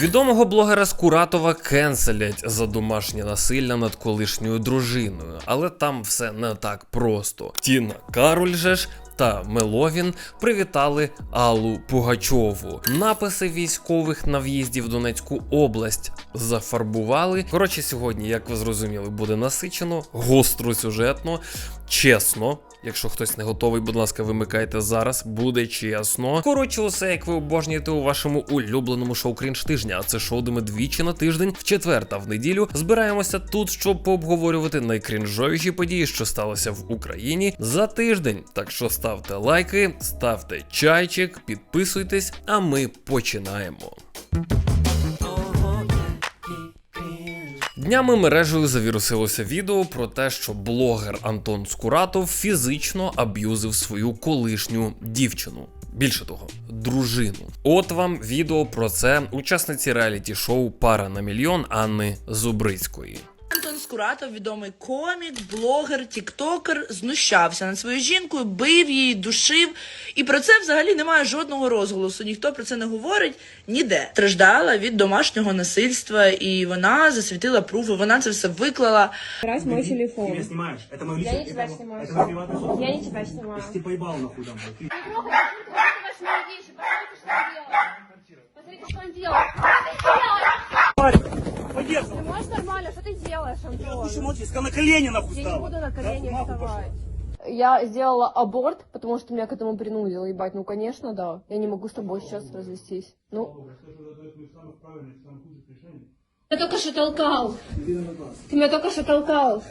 Відомого блогера Скуратова кенселять за домашнє насилля над колишньою дружиною, але там все не так просто. Тіна Кароль же ж. Та Меловін привітали Аллу Пугачову. Написи військових на в'їзді в Донецьку область зафарбували. Коротше, сьогодні, як ви зрозуміли, буде насичено, гостро сюжетно, чесно. Якщо хтось не готовий, будь ласка, вимикайте зараз, буде чесно. Коротше, усе як ви обожнюєте у вашому улюбленому шоу Крінж тижня. А це шоу, де ми двічі на тиждень, в четвер та в неділю збираємося тут, щоб пообговорювати найкрінжовіші події, що сталося в Україні за тиждень. Так що ставте лайки, ставте чайчик, підписуйтесь, а ми починаємо. Днями мережею завірусилося відео про те, що блогер Антон Скуратов фізично аб'юзив свою колишню дівчину. Більше того, дружину. От вам відео про це учасниці реаліті-шоу Пара на мільйон Анни Зубрицької. Антон Скуратов, відомий комік, блогер, тіктокер, знущався над своєю жінкою, бив її, душив. І про це взагалі немає жодного розголосу. Ніхто про це не говорить ніде. Страждала від домашнього насильства, і вона засвітила пруфи. Вона це все виклала. Раз мой Ты телефон. меня снимаешь. Это мой Я личный... не тебя это, снимаю. это мой приватный собственник. Я не тебя снимаю. Ты поебал нахуй домой. Ты- Посмотрите, что он делает. Посмотрите, что он делает. Поехал. Ты можешь нормально, Делаешь, Антон? Слушай, молчи, сказал на колени нахуй Я не буду на колени Да, вставать. Я сделала аборт, потому что меня к этому принудило, ебать. Ну, конечно, да. Я не могу с тобой сейчас развестись. Ну. Ты только что толкал. Ты меня только что толкал.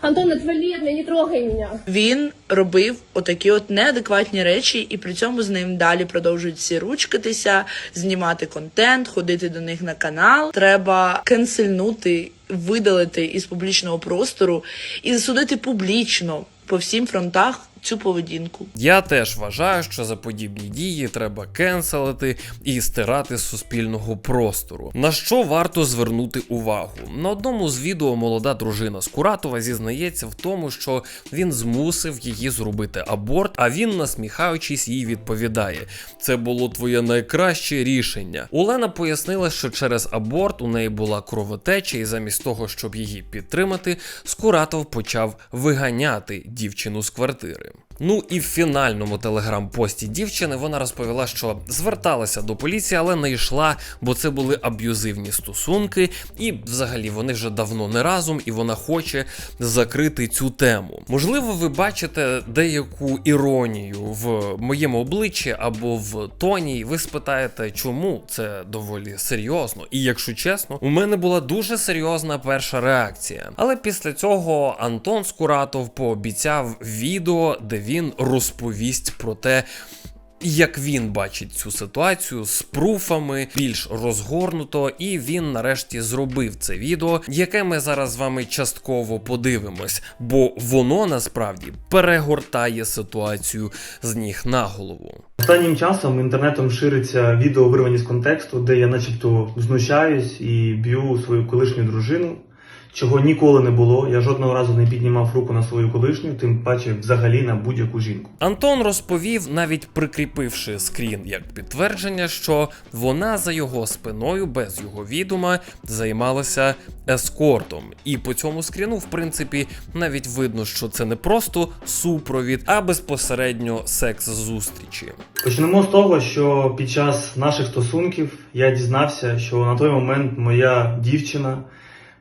Антон, отвали от меня, не трогай меня. Він робив отакі от неадекватні речі, і при цьому з ним далі продовжують всі ручкатися, знімати контент, ходити до них на канал. Треба кенсельнути, видалити із публічного простору і засудити публічно по всім фронтах цю поведінку. Я теж вважаю, що за подібні дії треба кенселити і стирати з суспільного простору. На що варто звернути увагу? На одному з відео молода дружина Скуратова зізнається в тому, що він змусив її зробити аборт, а він, насміхаючись, їй відповідає: це було твоє найкраще рішення. Олена пояснила, що через аборт у неї була кровотеча, і замість того, щоб її підтримати, Скуратов почав виганяти дівчину з квартири. game. Ну і в фінальному телеграм-пості дівчини вона розповіла, що зверталася до поліції, але не йшла, бо це були аб'юзивні стосунки, і взагалі вони вже давно не разом, і вона хоче закрити цю тему. Можливо, ви бачите деяку іронію в моєму обличчі або в тоні, ви спитаєте, чому це доволі серйозно. І якщо чесно, у мене була дуже серйозна перша реакція. Але після цього Антон Скуратов пообіцяв відео, де він розповість про те. Як він бачить цю ситуацію з пруфами більш розгорнуто, і він нарешті зробив це відео, яке ми зараз з вами частково подивимось, бо воно насправді перегортає ситуацію з ніг на голову. Останнім часом інтернетом шириться відео вирвані з контексту, де я начебто знущаюсь і б'ю свою колишню дружину, чого ніколи не було. Я жодного разу не піднімав руку на свою колишню, тим паче взагалі на будь-яку жінку. Антон розповів, навіть прикріпивши скрін як підтвердження, що вона за його спиною, без його відома, займалася ескортом. І по цьому скріну, в принципі, навіть видно, що це не просто супровід, а безпосередньо секс зустрічі. Почнемо з того, що під час наших стосунків я дізнався, що на той момент моя дівчина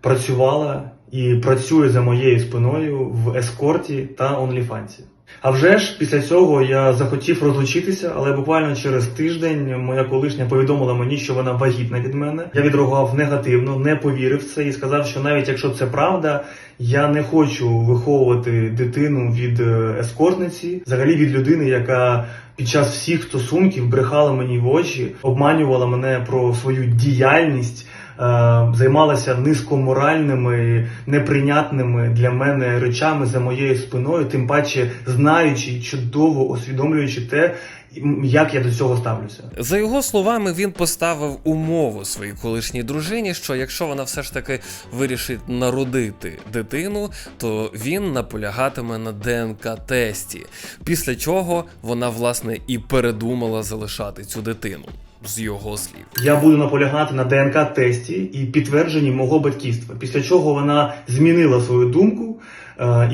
працювала і працює за моєю спиною в ескорті та онліфанці. А вже ж після цього я захотів розлучитися, але буквально через тиждень моя колишня повідомила мені, що вона вагітна від мене. Я відреагував негативно, не повірив це і сказав, що навіть якщо це правда, я не хочу виховувати дитину від е, ескортниці, взагалі від людини, яка під час всіх стосунків брехала мені в очі, обманювала мене про свою діяльність. е, Займалася низькоморальними, неприйнятними для мене речами за моєю спиною, тим паче знаючи, чудово усвідомлюючи те, як я до цього ставлюся. За його словами, він поставив умову своїй колишній дружині, що якщо вона все ж таки вирішить народити дитину, то він наполягатиме на ДНК-тесті. Після чого вона власне і передумала залишати цю дитину. з його слів. Я буду наполягати на ДНК-тесті і підтвердженні мого батьківства. Після чого вона змінила свою думку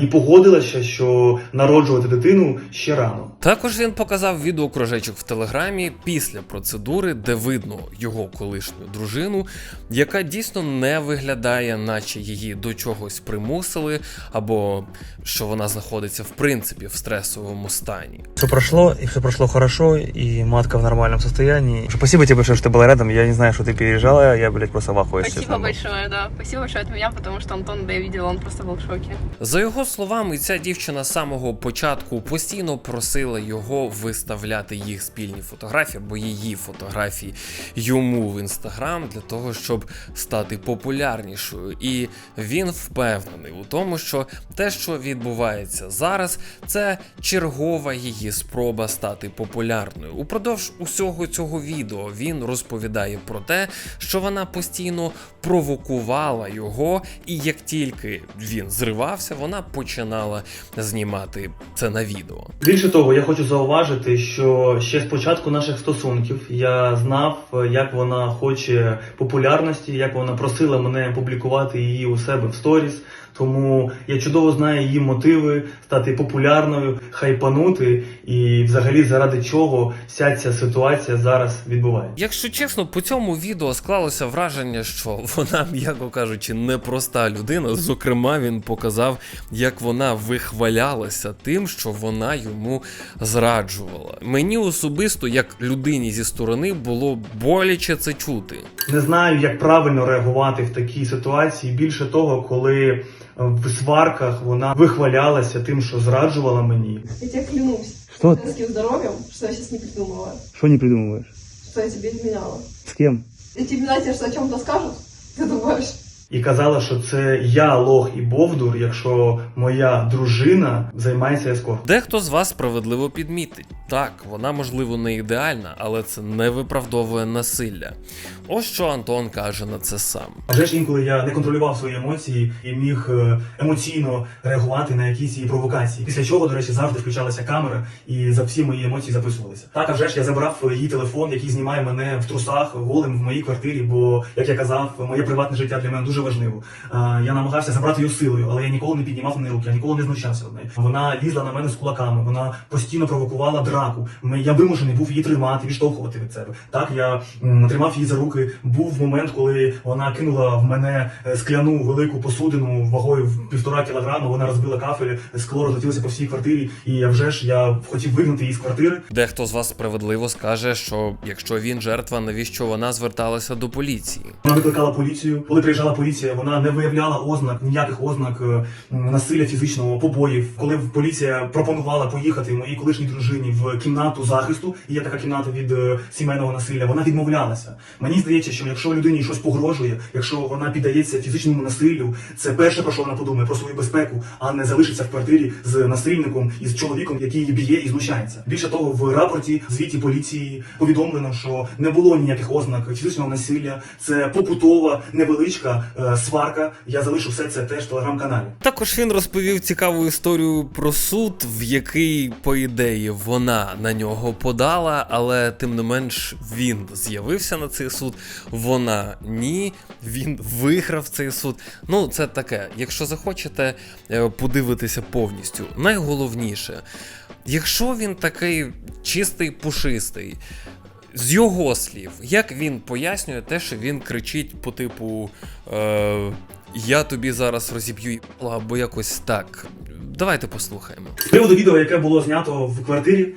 і погодилася, що народжувати дитину ще рано. Також він показав відеокружечок в телеграмі після процедури, де видно його колишню дружину, яка дійсно не виглядає, наче її до чогось примусили, або що вона знаходиться в принципі в стресовому стані. Все прошло, и все прошло хорошо, и матка в нормальном состоянии. Спасибо тебе большое, что ты была рядом. Я не знаю, что ты переезжала, я, блядь, просто в ахуе, если Спасибо честно. большое, да. Спасибо большое от меня, потому что Антон, да я видела, он просто был в шоке. За його словами, ця дівчина з самого початку постійно просила його виставляти їх спільні фотографії або її фотографії йому в інстаграм для того, щоб стати популярнішою. І він впевнений у тому, що те, що відбувається зараз, це чергова її спроба стати популярною. Упродовж усього цього відео він розповідає про те, що вона постійно провокувала його, і як тільки він зривався, вона починала знімати це на відео. Більше того, я хочу зауважити, що ще з початку наших стосунків я знав, як вона хоче популярності, як вона просила мене публікувати її у себе в сторіс. Тому я чудово знаю її мотиви стати популярною, хайпанути, і взагалі заради чого вся ця ситуація зараз відбувається. Якщо чесно, по цьому відео склалося враження, що вона, м'яко кажучи, непроста людина. Зокрема, він показав, як вона вихвалялася тим, що вона йому зраджувала. Мені особисто, як людині зі сторони, було боляче це чути. Не знаю, як правильно реагувати в такій ситуації. Більше того, коли в сварках вона вихвалялася тим, що зраджувала мені. Я тебе клянусь Что? женским здоровьем, что я сейчас не придумываю, Что не придумываешь? что я тебе изменяла. С кем? И тебе, знаете, что о чем-то скажут, ты думаешь, І казала, що це я лох і бовдур, якщо моя дружина займається ескортом. Дехто з вас справедливо підмітить. Так, вона можливо не ідеальна, але це не виправдовує насилля. Ось що Антон каже на це сам. А вже ж інколи я не контролював свої емоції і міг е, емоційно реагувати на якісь її провокації. Після чого, до речі, завжди включалася камера і за всі мої емоції записувалися. Так, а вже ж я забрав її телефон, який знімає мене в трусах голим в моїй квартирі. Бо, як я казав, моє приватне життя для мене дуже важливо. Е, Я намагався забрати її силою, але я ніколи не піднімав на неї руки, я ніколи не знущався над нею. Вона лізла на мене з кулаками, вона постійно провокувала драку. Я вимушений був її тримати, відштовхувати від себе. Так, я тримав її за руки. Був момент, коли вона кинула в мене е, скляну велику посудину вагою в півтора кілограму. Вона розбила кафель, скло розлетілося по всій квартирі. І я вже ж я хотів вигнати її з квартири. Дехто з вас справедливо скаже, що якщо він жертва, навіщо вона зверталася до поліції? Вона викликала поліцію. Коли приїжджала поліція, вона не виявляла ознак ніяких ознак е, насилля фізичного побоїв. Коли поліція пропонувала поїхати моїй колишній дружині в кімнату захисту, і є така кімната від е, сімейного насилля, вона відмовлялася. Мені здається, що якщо людині щось погрожує, якщо вона піддається фізичному насиллю, це перше про що вона подумає про свою безпеку, а не залишиться в квартирі з насильником і з чоловіком, який її б'є і знущається. Більше того, в рапорті звіті поліції повідомлено, що не було ніяких ознак фізичного насилля. Це побутова невеличка е, сварка. Я залишу все це теж в телеграм-каналі. Також він розповів цікаву історію про суд, в який, по ідеї, вона на нього подала, але тим не менш він з'явився на цей суд. Вона ні, він виграв цей суд. Ну, це таке. Якщо захочете е, подивитися повністю, найголовніше, якщо він такий чистий пушистий. З його слів, як він пояснює те, що він кричить по типу е, Я тобі зараз розіб'ю або якось так. Давайте послухаємо. З приводу відео, яке було знято в квартирі,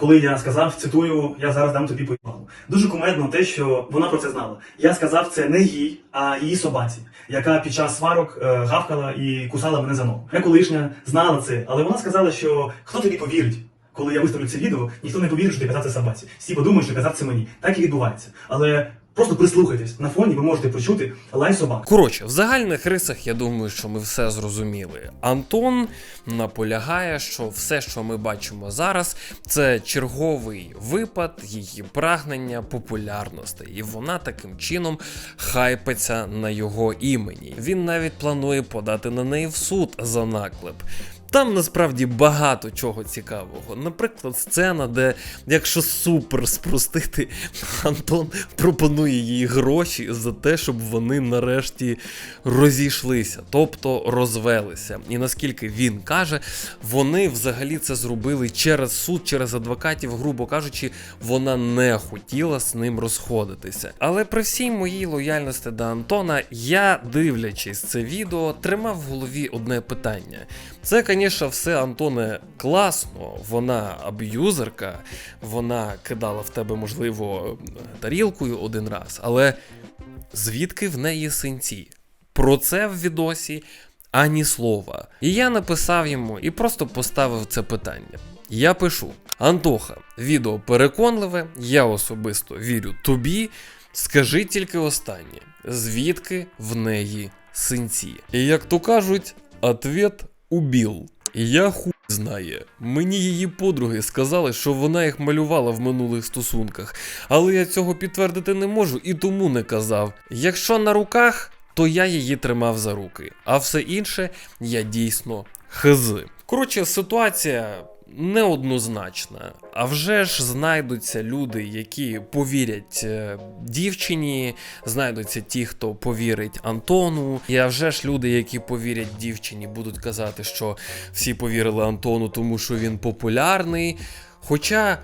коли я сказав, цитую, я зараз дам тобі поїбалу. Дуже кумедно те, що вона про це знала. Я сказав це не їй, а її собаці, яка під час сварок е, гавкала і кусала мене за ногу. Моя колишня знала це, але вона сказала, що хто тобі повірить. Коли я виставлю це відео, ніхто не повірить, що ти казав це собаці. Всі подумають, що казав це мені. Так і відбувається. Але просто прислухайтесь. На фоні ви можете почути лай собак. Коротше, в загальних рисах я думаю, що ми все зрозуміли. Антон наполягає, що все, що ми бачимо зараз, це черговий випад її прагнення популярності, і вона таким чином хайпиться на його імені. Він навіть планує подати на неї в суд за наклеп. Там насправді багато чого цікавого. Наприклад, сцена, де, якщо супер спростити, Антон пропонує їй гроші за те, щоб вони нарешті розійшлися, тобто розвелися. І наскільки він каже, вони взагалі це зробили через суд, через адвокатів, грубо кажучи, вона не хотіла з ним розходитися. Але при всій моїй лояльності до Антона, я, дивлячись це відео, тримав в голові одне питання. Це, звісно, все Антоне класно. Вона аб'юзерка, вона кидала в тебе, можливо, тарілкою один раз, але звідки в неї синці? Про це в відосі ані слова. І я написав йому і просто поставив це питання. Я пишу: Антоха, відео переконливе, я особисто вірю тобі. Скажи тільки останнє, звідки в неї синці? І як то кажуть, ответ убіл. Біл. я хуй знає. Мені її подруги сказали, що вона їх малювала в минулих стосунках, але я цього підтвердити не можу і тому не казав. Якщо на руках, то я її тримав за руки, а все інше я дійсно хз. Коротше, ситуація неоднозначна. А вже ж знайдуться люди, які повірять е, дівчині, знайдуться ті, хто повірить Антону. І а вже ж люди, які повірять дівчині, будуть казати, що всі повірили Антону, тому що він популярний. Хоча.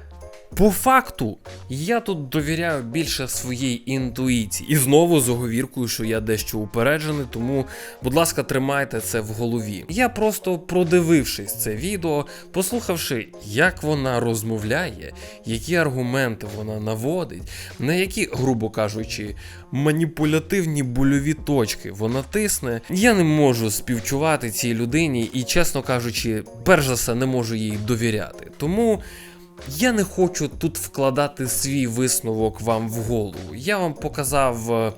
По факту, я тут довіряю більше своїй інтуїції. І знову з оговіркою, що я дещо упереджений, тому, будь ласка, тримайте це в голові. Я просто продивившись це відео, послухавши, як вона розмовляє, які аргументи вона наводить, на які, грубо кажучи, маніпулятивні больові точки вона тисне, я не можу співчувати цій людині і, чесно кажучи, перш за все, не можу їй довіряти. Тому. Я не хочу тут вкладати свій висновок вам в голову. Я вам показав е,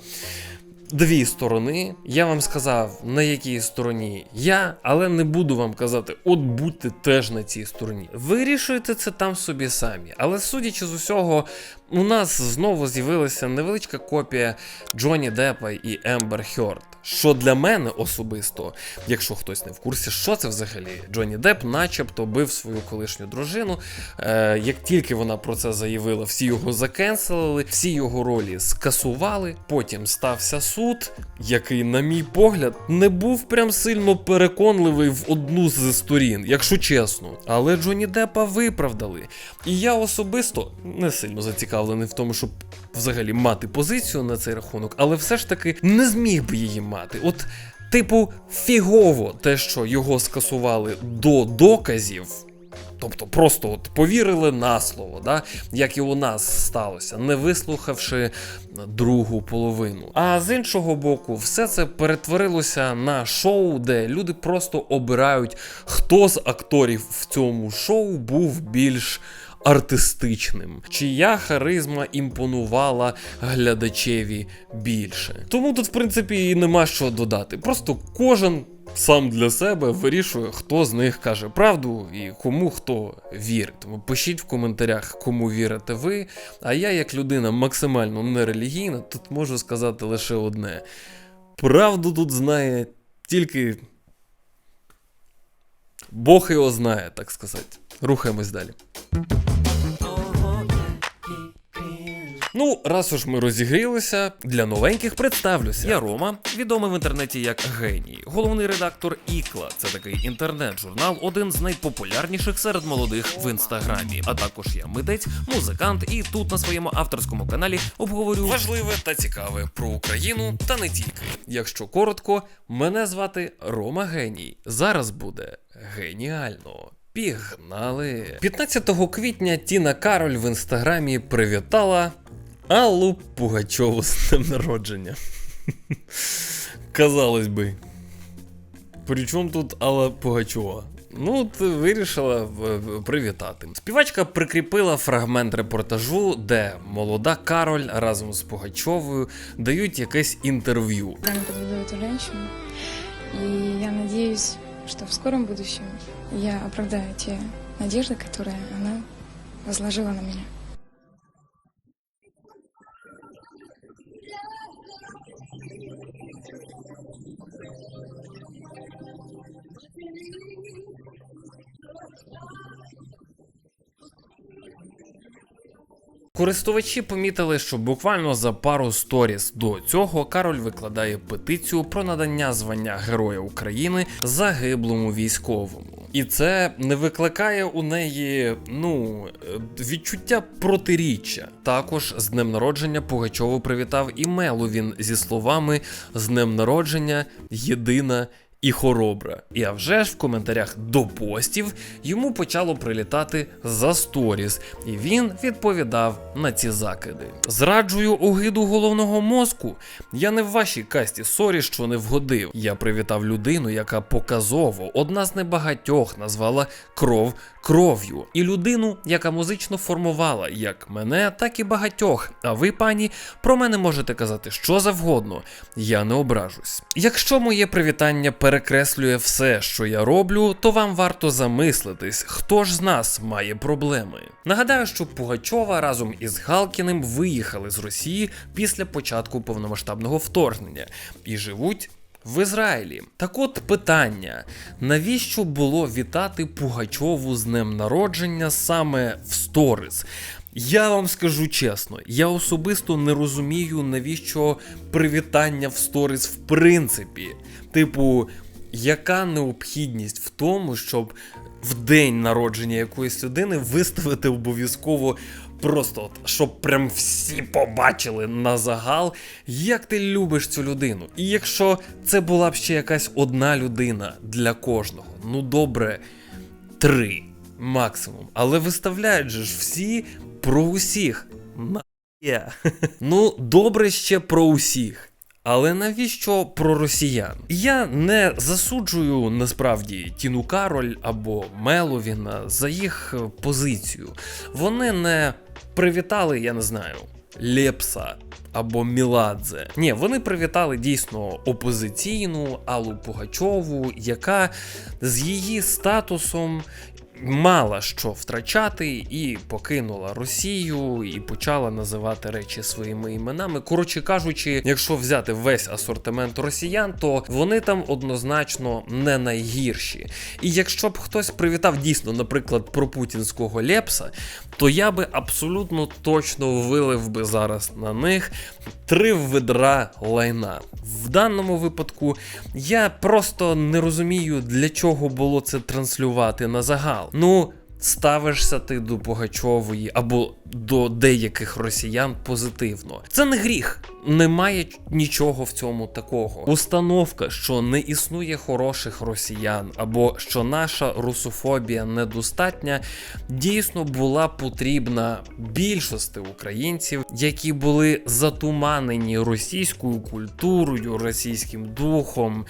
дві сторони. Я вам сказав, на якій стороні я, але не буду вам казати, от будьте теж на цій стороні. Вирішуйте це там собі самі. Але судячи з усього, у нас знову з'явилася невеличка копія Джонні Деппа і Ембер Хьорд. Що для мене особисто, якщо хтось не в курсі, що це взагалі? Джонні Депп, начебто, бив свою колишню дружину. Е, як тільки вона про це заявила, всі його закенселили, всі його ролі скасували. Потім стався суд, який, на мій погляд, не був прям сильно переконливий в одну з сторін, якщо чесно. Але Джонні Деппа виправдали. І я особисто не сильно зацікавлений в тому, щоб взагалі мати позицію на цей рахунок, але все ж таки не зміг би її мати. От, типу, фігово те, що його скасували до доказів. Тобто просто от повірили на слово, да? як і у нас сталося, не вислухавши другу половину. А з іншого боку, все це перетворилося на шоу, де люди просто обирають, хто з акторів в цьому шоу був більш артистичним, чия харизма імпонувала глядачеві більше. Тому тут, в принципі, і нема що додати. Просто кожен. Сам для себе вирішує, хто з них каже правду і кому хто вірить. Тому пишіть в коментарях, кому вірите ви. А я, як людина максимально нерелігійна, тут можу сказати лише одне: правду тут знає тільки Бог його знає, так сказати. Рухаємось далі. Ну, раз уж ми розігрілися, для новеньких представлюся. Я Рома, відомий в інтернеті як геній, головний редактор Ікла. Це такий інтернет-журнал, один з найпопулярніших серед молодих в інстаграмі. А також я митець, музикант, і тут на своєму авторському каналі обговорю важливе та цікаве про Україну та не тільки. Якщо коротко, мене звати Рома Геній. Зараз буде геніально. Пігнали. 15 квітня Тіна Кароль в інстаграмі привітала Аллу Пугачову з днем народження. Казалось би. Причому тут Алла Пугачова? Ну, от вирішила в- привітати. Співачка прикріпила фрагмент репортажу, де молода Кароль разом з Пугачовою дають якесь інтерв'ю. Рано поведу эту женщину. И я надеюсь, что в скором будущем я оправдаю те надежды, которые она возложила на меня. Користувачі помітили, що буквально за пару сторіс до цього Кароль викладає петицію про надання звання Героя України загиблому військовому. І це не викликає у неї ну е, відчуття протиріччя. Також з днем народження Пугачову привітав і Меловін зі словами з днем народження єдина і хоробра. І а вже ж в коментарях до постів йому почало прилітати за сторіс, і він відповідав на ці закиди. Зраджую огиду головного мозку. Я не в вашій касті, сорі, що не вгодив. Я привітав людину, яка показово одна з небагатьох назвала кров кров'ю, і людину, яка музично формувала як мене, так і багатьох. А ви, пані, про мене можете казати що завгодно. Я не ображусь. Якщо моє привітання перекреслює все, що я роблю, то вам варто замислитись, хто ж з нас має проблеми. Нагадаю, що Пугачова разом із Галкіним виїхали з Росії після початку повномасштабного вторгнення і живуть. В Ізраїлі. Так от питання: навіщо було вітати Пугачову з днем народження саме в сторіс? Я вам скажу чесно, я особисто не розумію, навіщо привітання в сторіс в принципі. Типу, яка необхідність в тому, щоб в день народження якоїсь людини виставити обов'язково просто, от, щоб прям всі побачили на загал, як ти любиш цю людину. І якщо це була б ще якась одна людина для кожного, ну добре, три максимум. Але виставляють же ж всі про усіх. На. Ну, добре ще про усіх. Але навіщо про росіян? Я не засуджую насправді Тіну Кароль або Меловіна за їх е, позицію. Вони не привітали, я не знаю, Лепса або Міладзе. Ні, вони привітали дійсно опозиційну Аллу Пугачову, яка з її статусом мала що втрачати і покинула Росію і почала називати речі своїми іменами. Коротше кажучи, якщо взяти весь асортимент росіян, то вони там однозначно не найгірші. І якщо б хтось привітав дійсно, наприклад, про путінського Лепса, то я би абсолютно точно вилив би зараз на них три ведра лайна. В даному випадку я просто не розумію, для чого було це транслювати на загал. Ну. Ставишся ти до Пугачової або до деяких росіян позитивно. Це не гріх, немає нічого в цьому такого. Установка, що не існує хороших росіян, або що наша русофобія недостатня, дійсно була потрібна більшості українців, які були затуманені російською культурою, російським духом,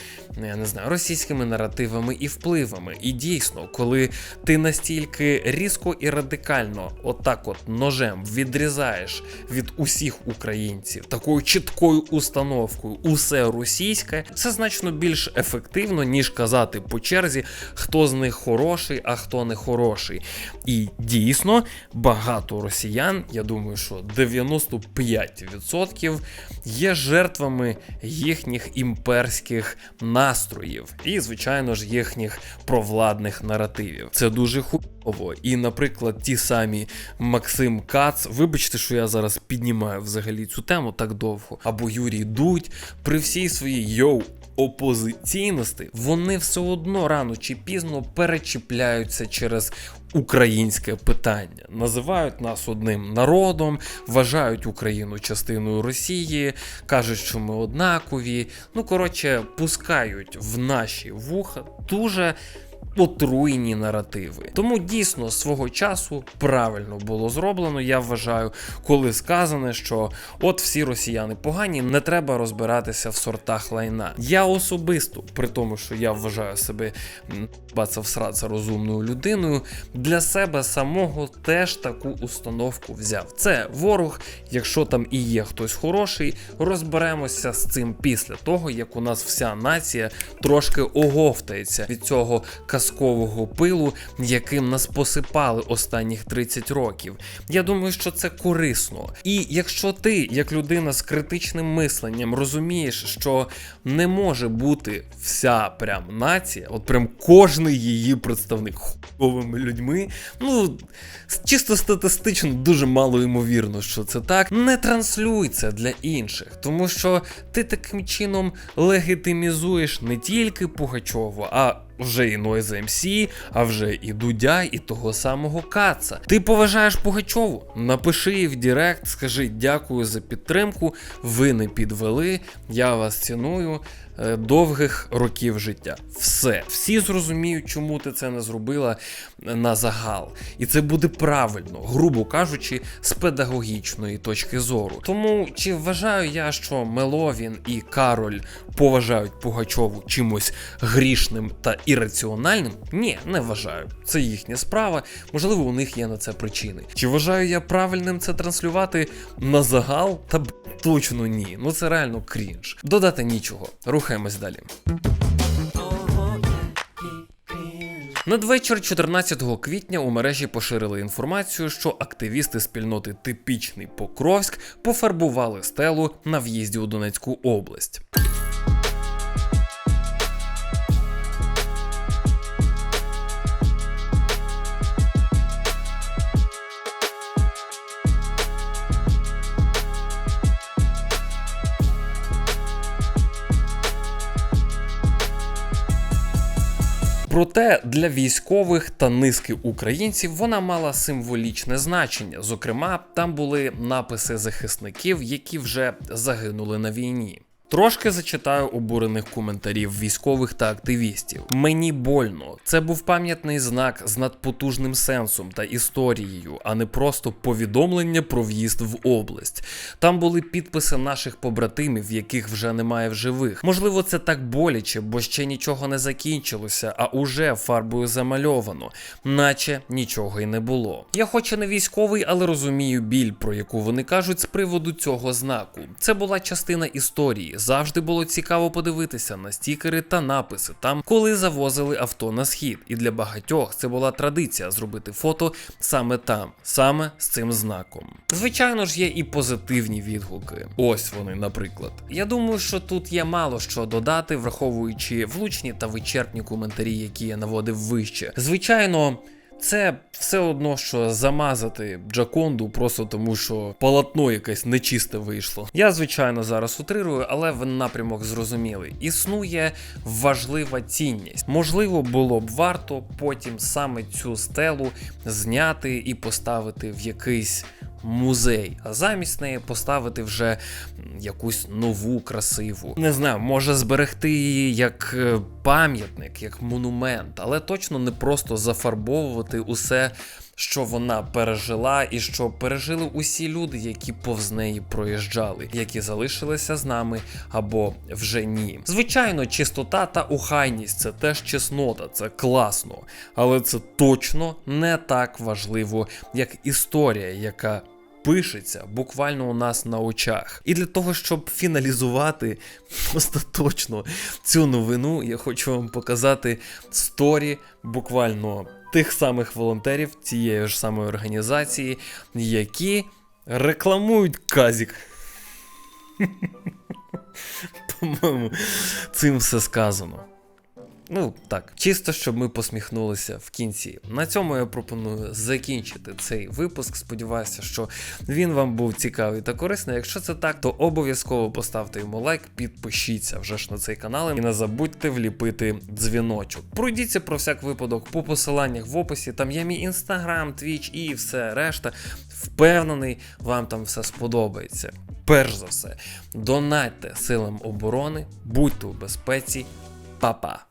я не знаю, російськими наративами і впливами. І дійсно, коли ти настільки різко і радикально, отак, от ножем відрізаєш від усіх українців такою чіткою установкою усе російське, це значно більш ефективно, ніж казати по черзі, хто з них хороший, а хто не хороший. І дійсно багато росіян, я думаю, що 95% є жертвами їхніх імперських настроїв і, звичайно ж, їхніх провладних наративів. Це дуже хуйово. І, наприклад, ті самі Максим Кац, вибачте, що я зараз піднімаю взагалі цю тему так довго, або Юрій Дудь, при всій своїй йоу. Опозиційності вони все одно рано чи пізно перечіпляються через українське питання, називають нас одним народом, вважають Україну частиною Росії, кажуть, що ми однакові. Ну коротше, пускають в наші вуха дуже отруйні наративи. Тому дійсно свого часу правильно було зроблено, я вважаю, коли сказане, що от всі росіяни погані, не треба розбиратися в сортах лайна. Я особисто, при тому, що я вважаю себе бацав сраца розумною людиною, для себе самого теж таку установку взяв. Це ворог, якщо там і є хтось хороший, розберемося з цим після того, як у нас вся нація трошки оговтається від цього казкового пилу, яким нас посипали останніх 30 років. Я думаю, що це корисно. І якщо ти, як людина з критичним мисленням, розумієш, що не може бути вся прям нація, от прям кожний її представник хуйовими людьми, ну чисто статистично дуже мало ймовірно, що це так. Не транслюється для інших, тому що ти таким чином легітимізуєш не тільки Пугачову, а вже і Noise MC, а вже і Дудя, і того самого Каца. Ти поважаєш Пугачову? Напиши їй в Директ, скажи дякую за підтримку. Ви не підвели. Я вас ціную. Е, Довгих років життя. Все. Всі зрозуміють, чому ти це не зробила на загал. І це буде правильно, грубо кажучи, з педагогічної точки зору. Тому чи вважаю я, що Меловін і Кароль поважають Пугачову чимось грішним та ірраціональним? Ні, не вважаю. Це їхня справа. Можливо, у них є на це причини. Чи вважаю я правильним це транслювати на загал? Та б, точно ні. Ну це реально крінж. Додати нічого. Рухаємось далі. Надвечір 14 квітня у мережі поширили інформацію, що активісти спільноти Типічний Покровськ пофарбували стелу на в'їзді у Донецьку область. Проте для військових та низки українців вона мала символічне значення. Зокрема, там були написи захисників, які вже загинули на війні. Трошки зачитаю обурених коментарів військових та активістів. Мені больно. Це був пам'ятний знак з надпотужним сенсом та історією, а не просто повідомлення про в'їзд в область. Там були підписи наших побратимів, яких вже немає в живих. Можливо, це так боляче, бо ще нічого не закінчилося, а уже фарбою замальовано, наче нічого й не було. Я хоч і не військовий, але розумію біль, про яку вони кажуть з приводу цього знаку. Це була частина історії. Завжди було цікаво подивитися на стікери та написи там, коли завозили авто на схід. І для багатьох це була традиція зробити фото саме там, саме з цим знаком. Звичайно ж, є і позитивні відгуки. Ось вони, наприклад. Я думаю, що тут є мало що додати, враховуючи влучні та вичерпні коментарі, які я наводив вище. Звичайно. Це все одно, що замазати Джаконду, просто тому що полотно якесь нечисте вийшло. Я, звичайно, зараз утрирую, але в напрямок зрозумілий. Існує важлива цінність. Можливо, було б варто потім саме цю стелу зняти і поставити в якийсь. Музей, а замість неї поставити вже якусь нову красиву. Не знаю, може зберегти її як е, пам'ятник, як монумент, але точно не просто зафарбовувати усе, що вона пережила, і що пережили усі люди, які повз неї проїжджали, які залишилися з нами або вже ні. Звичайно, чистота та охайність це теж чеснота, це класно, але це точно не так важливо, як історія, яка пишеться буквально у нас на очах. І для того, щоб фіналізувати остаточно цю новину, я хочу вам показати сторі буквально тих самих волонтерів цієї ж самої організації, які рекламують казік. По-моєму, цим все сказано. Ну так, чисто щоб ми посміхнулися в кінці. На цьому я пропоную закінчити цей випуск. Сподіваюся, що він вам був цікавий та корисний. Якщо це так, то обов'язково поставте йому лайк, підпишіться вже ж на цей канал і не забудьте вліпити дзвіночок. Пройдіться про всяк випадок по посиланнях в описі. Там є мій інстаграм, твіч і все решта. Впевнений, вам там все сподобається. Перш за все, донатьте силам оборони, будьте у безпеці, Па-па!